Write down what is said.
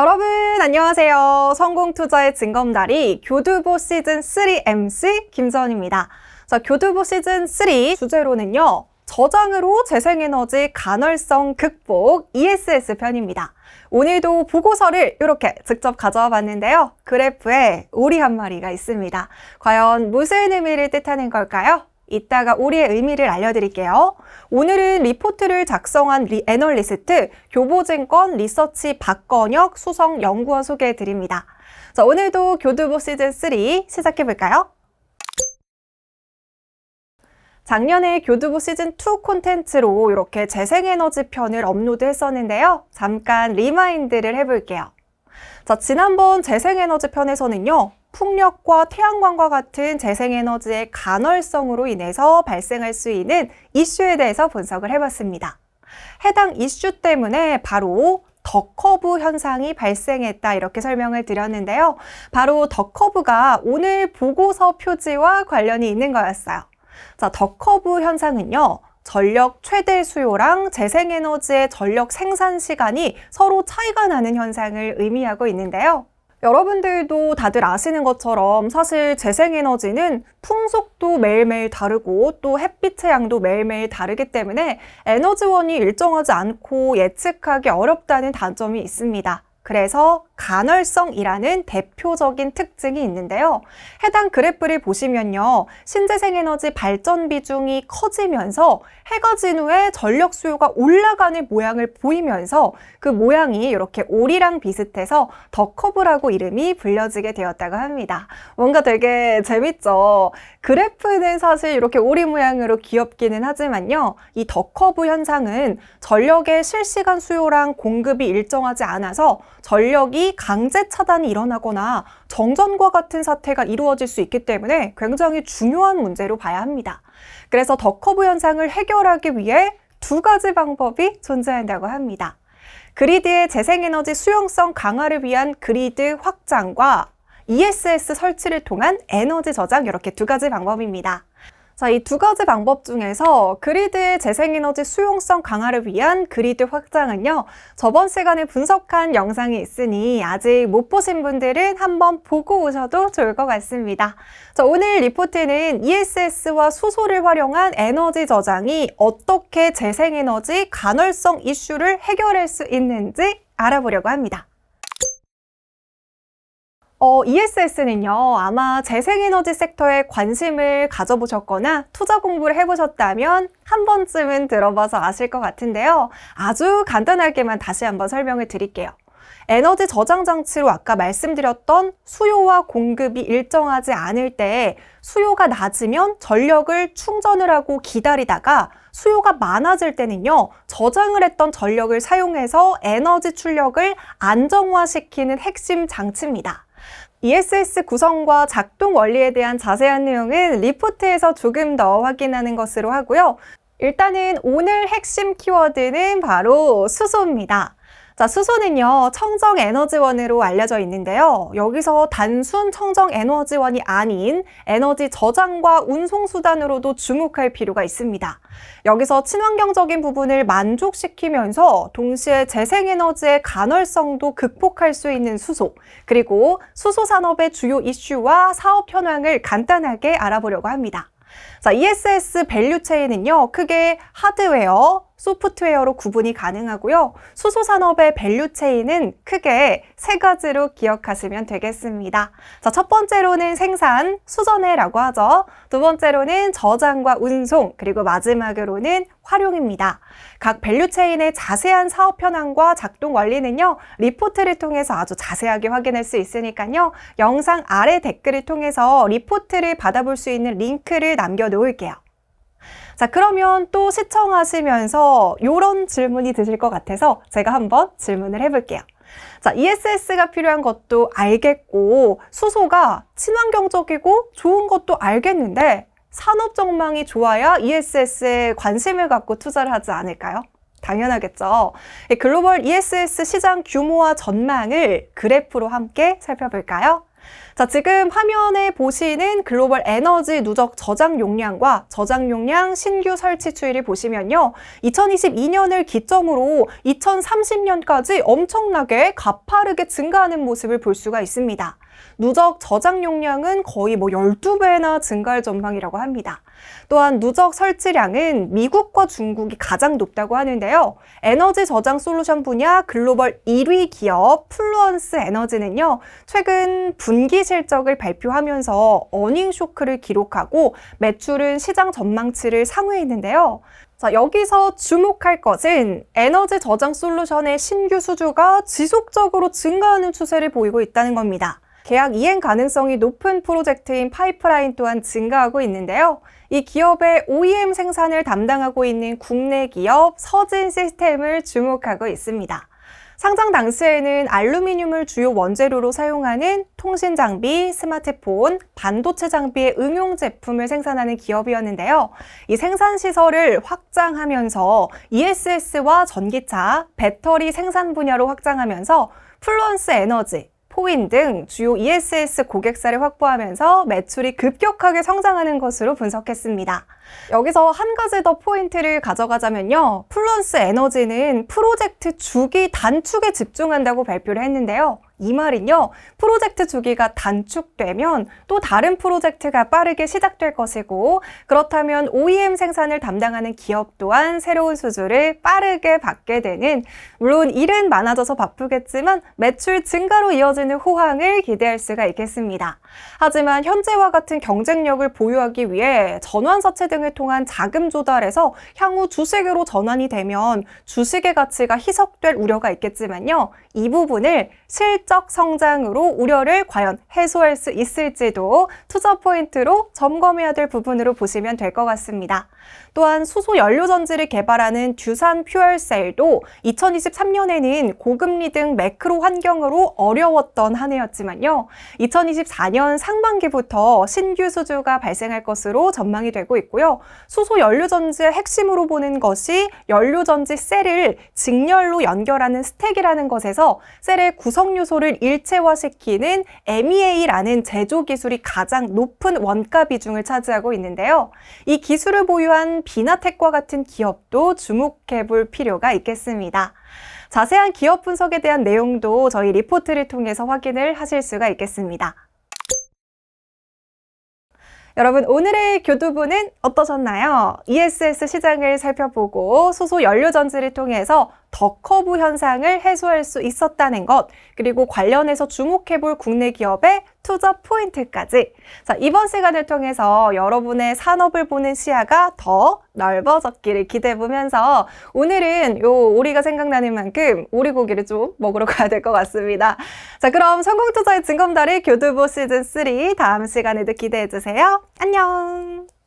여러분 안녕하세요. 성공투자의 증검다리 교두보 시즌 3 MC 김전입니다. 자, 교두보 시즌 3 주제로는요. 저장으로 재생에너지 간헐성 극복 ESS 편입니다. 오늘도 보고서를 이렇게 직접 가져와 봤는데요. 그래프에 오리 한 마리가 있습니다. 과연 무슨 의미를 뜻하는 걸까요? 이따가 우리의 의미를 알려드릴게요. 오늘은 리포트를 작성한 리 애널리스트 교보증권 리서치 박건혁 수성 연구원 소개해 드립니다. 자, 오늘도 교두보 시즌 3 시작해 볼까요? 작년에 교두보 시즌 2 콘텐츠로 이렇게 재생에너지 편을 업로드 했었는데요. 잠깐 리마인드를 해볼게요. 자, 지난번 재생에너지 편에서는요. 풍력과 태양광과 같은 재생에너지의 간헐성으로 인해서 발생할 수 있는 이슈에 대해서 분석을 해봤습니다. 해당 이슈 때문에 바로 덕커브 현상이 발생했다 이렇게 설명을 드렸는데요. 바로 덕커브가 오늘 보고서 표지와 관련이 있는 거였어요. 자, 덕커브 현상은요. 전력 최대 수요랑 재생에너지의 전력 생산 시간이 서로 차이가 나는 현상을 의미하고 있는데요. 여러분들도 다들 아시는 것처럼 사실 재생에너지는 풍속도 매일매일 다르고 또 햇빛의 양도 매일매일 다르기 때문에 에너지원이 일정하지 않고 예측하기 어렵다는 단점이 있습니다. 그래서 간헐성이라는 대표적인 특징이 있는데요. 해당 그래프를 보시면요. 신재생 에너지 발전 비중이 커지면서 해가 진 후에 전력 수요가 올라가는 모양을 보이면서 그 모양이 이렇게 오리랑 비슷해서 더 커브라고 이름이 불려지게 되었다고 합니다. 뭔가 되게 재밌죠? 그래프는 사실 이렇게 오리 모양으로 귀엽기는 하지만요. 이 더 커브 현상은 전력의 실시간 수요랑 공급이 일정하지 않아서 전력이 강제 차단이 일어나거나 정전과 같은 사태가 이루어질 수 있기 때문에 굉장히 중요한 문제로 봐야 합니다. 그래서 더커브 현상을 해결하기 위해 두 가지 방법이 존재한다고 합니다. 그리드의 재생에너지 수용성 강화를 위한 그리드 확장과 ESS 설치를 통한 에너지 저장 이렇게 두 가지 방법입니다. 자, 이 두 가지 방법 중에서 그리드의 재생에너지 수용성 강화를 위한 그리드 확장은요, 저번 시간에 분석한 영상이 있으니 아직 못 보신 분들은 한번 보고 오셔도 좋을 것 같습니다. 자, 오늘 리포트는 ESS와 수소를 활용한 에너지 저장이 어떻게 재생에너지 간헐성 이슈를 해결할 수 있는지 알아보려고 합니다. 어, ESS는요, 아마 재생에너지 섹터에 관심을 가져보셨거나 투자 공부를 해보셨다면 한 번쯤은 들어봐서 아실 것 같은데요. 아주 간단하게만 다시 한번 설명을 드릴게요. 에너지 저장 장치로 아까 말씀드렸던 수요와 공급이 일정하지 않을 때 수요가 낮으면 전력을 충전을 하고 기다리다가 수요가 많아질 때는요, 저장을 했던 전력을 사용해서 에너지 출력을 안정화시키는 핵심 장치입니다. ESS 구성과 작동 원리에 대한 자세한 내용은 리포트에서 조금 더 확인하는 것으로 하고요. 일단은 오늘 핵심 키워드는 바로 수소입니다. 자, 수소는요, 청정 에너지원으로 알려져 있는데요. 여기서 단순 청정 에너지원이 아닌 에너지 저장과 운송수단으로도 주목할 필요가 있습니다. 여기서 친환경적인 부분을 만족시키면서 동시에 재생에너지의 간헐성도 극복할 수 있는 수소, 그리고 수소 산업의 주요 이슈와 사업 현황을 간단하게 알아보려고 합니다. 자, ESS 밸류 체인은요, 크게 하드웨어, 소프트웨어로 구분이 가능하고요. 수소 산업의 밸류 체인은 크게 세 가지로 기억하시면 되겠습니다. 자, 첫 번째로는 생산, 수전해라고 하죠. 두 번째로는 저장과 운송, 그리고 마지막으로는 활용입니다. 각 밸류 체인의 자세한 사업 현황과 작동 원리는요. 리포트를 통해서 아주 자세하게 확인할 수 있으니까요. 영상 아래 댓글을 통해서 리포트를 받아볼 수 있는 링크를 남겨 놓을게요. 자, 그러면 또 시청하시면서 이런 질문이 드실 것 같아서 제가 한번 질문을 해볼게요. 자, ESS가 필요한 것도 알겠고, 수소가 친환경적이고 좋은 것도 알겠는데, 산업 전망이 좋아야 ESS에 관심을 갖고 투자를 하지 않을까요? 당연하겠죠. 글로벌 ESS 시장 규모와 전망을 그래프로 함께 살펴볼까요? 자, 지금 화면에 보시는 글로벌 에너지 누적 저장 용량과 저장 용량 신규 설치 추이를 보시면요. 2022년을 기점으로 2030년까지 엄청나게 가파르게 증가하는 모습을 볼 수가 있습니다. 누적 저장 용량은 거의 뭐 12배나 증가할 전망이라고 합니다. 또한 누적 설치량은 미국과 중국이 가장 높다고 하는데요. 에너지 저장 솔루션 분야 글로벌 1위 기업 플루언스 에너지는요. 최근 분기 실적을 발표하면서 어닝 쇼크를 기록하고 매출은 시장 전망치를 상회했는데요. 자, 여기서 주목할 것은 에너지 저장 솔루션의 신규 수주가 지속적으로 증가하는 추세를 보이고 있다는 겁니다. 계약 이행 가능성이 높은 프로젝트인 파이프라인 또한 증가하고 있는데요. 이 기업의 OEM 생산을 담당하고 있는 국내 기업 서진 시스템을 주목하고 있습니다. 상장 당시에는 알루미늄을 주요 원재료로 사용하는 통신 장비, 스마트폰, 반도체 장비의 응용 제품을 생산하는 기업이었는데요. 이 생산 시설을 확장하면서 ESS와 전기차, 배터리 생산 분야로 확장하면서 플루언스 에너지, 포인 등 주요 ESS 고객사를 확보하면서 매출이 급격하게 성장하는 것으로 분석했습니다. 여기서 한 가지 더 포인트를 가져가자면요. 플루언스 에너지는 프로젝트 주기 단축에 집중한다고 발표를 했는데요. 이 말은요, 프로젝트 주기가 단축되면 또 다른 프로젝트가 빠르게 시작될 것이고, 그렇다면 OEM 생산을 담당하는 기업 또한 새로운 수주를 빠르게 받게 되는, 물론 일은 많아져서 바쁘겠지만 매출 증가로 이어지는 호황을 기대할 수가 있겠습니다. 하지만 현재와 같은 경쟁력을 보유하기 위해 전환사채 등을 통한 자금 조달에서 향후 주식으로 전환이 되면 주식의 가치가 희석될 우려가 있겠지만요. 이 부분을 실적 성장으로 우려를 과연 해소할 수 있을지도 투자 포인트로 점검해야 될 부분으로 보시면 될 것 같습니다. 또한 수소 연료 전지를 개발하는 듀산 퓨얼셀도 2023년에는 고금리 등 매크로 환경으로 어려웠던 한 해였지만요. 2024년 상반기부터 신규 수주가 발생할 것으로 전망이 되고 있고요. 수소 연료 전지의 핵심으로 보는 것이 연료 전지 셀을 직렬로 연결하는 스택이라는 것에서 셀의 구성 요소를 일체화시키는 MEA라는 제조 기술이 가장 높은 원가 비중을 차지하고 있는데요. 이 기술을 보유한 비나텍과 같은 기업도 주목해 볼 필요가 있겠습니다. 자세한 기업 분석에 대한 내용도 저희 리포트를 통해서 확인을 하실 수가 있겠습니다. 여러분, 오늘의 교두부는 어떠셨나요? ESS 시장을 살펴보고 수소 연료 전지를 통해서 더 커브 현상을 해소할 수 있었다는 것, 그리고 관련해서 주목해볼 국내 기업의 투자 포인트까지. 자, 이번 시간을 통해서 여러분의 산업을 보는 시야가 더 넓어졌기를 기대해 보면서 오늘은 요 오리가 생각나는 만큼 오리 고기를 좀 먹으러 가야 될 것 같습니다. 자, 그럼 성공 투자의 증검다리 교두보 시즌 3 다음 시간에도 기대해 주세요. 안녕!